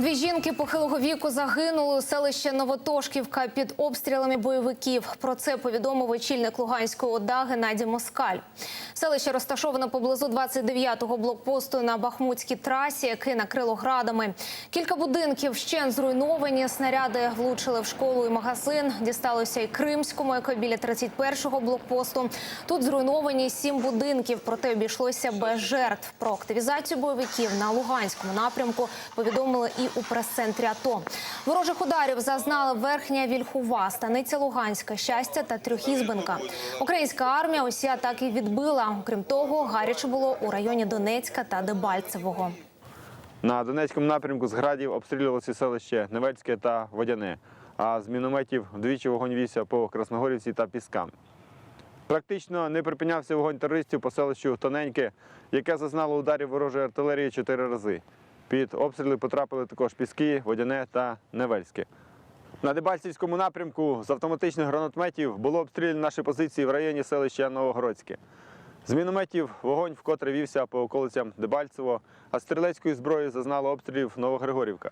Дві жінки похилого віку загинули у селищі Новотошківка під обстрілами бойовиків. Про це повідомив очільник Луганської ОДА Геннадій Москаль. Селище розташовано поблизу 29-го блокпосту на Бахмутській трасі, який накрило градами. Кілька будинків ще зруйновані. Снаряди влучили в школу і магазин. Дісталося і Кримському, який біля 31-го блокпосту. Тут зруйновані сім будинків, проте обійшлося без жертв. Про активізацію бойовиків на Луганському напрямку повідомили і у прес-центрі АТО. Ворожих ударів зазнали верхня Вільхова, станиця Луганська, щастя та Трьохізбенка. Українська армія усі атаки відбила. Окрім того, гаряче було у районі Донецька та Дебальцевого. На Донецькому напрямку з градів обстрілювалося селище Невельське та Водяне, а з мінометів двічі вогонь вівся по Красногорівці та Піскам. Практично не припинявся вогонь терористів по селищу Тоненьке, яке зазнало ударів ворожої артилерії чотири рази. Під обстріли потрапили також Піски, Водяне та Невельське. На Дебальцівському напрямку з автоматичних гранатометів було обстріляно наші позиції в районі селища Новогородське. З мінометів вогонь вкотре вівся по околицям Дебальцево, а стрілецької зброї зазнало обстрілів Новогригорівка.